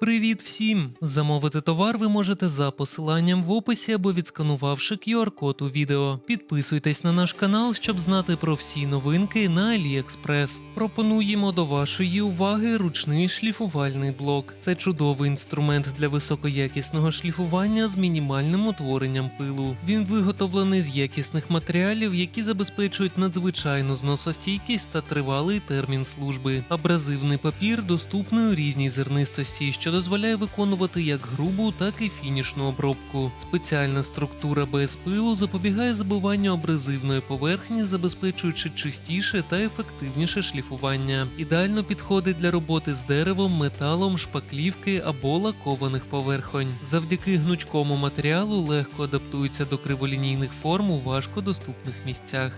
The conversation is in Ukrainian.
Привіт всім! Замовити товар ви можете за посиланням в описі або відсканувавши QR-код у відео. Підписуйтесь на наш канал, щоб знати про всі новинки на AliExpress. Пропонуємо до вашої уваги ручний шліфувальний блок. Це чудовий інструмент для високоякісного шліфування з мінімальним утворенням пилу. Він виготовлений з якісних матеріалів, які забезпечують надзвичайну зносостійкість та тривалий термін служби. Абразивний папір доступний у різній зернистості, що дозволяє виконувати як грубу, так і фінішну обробку. Спеціальна структура без пилу запобігає забиванню абразивної поверхні, забезпечуючи чистіше та ефективніше шліфування. Ідеально підходить для роботи з деревом, металом, шпаклівки або лакованих поверхонь. Завдяки гнучкому матеріалу легко адаптується до криволінійних форм у важкодоступних місцях.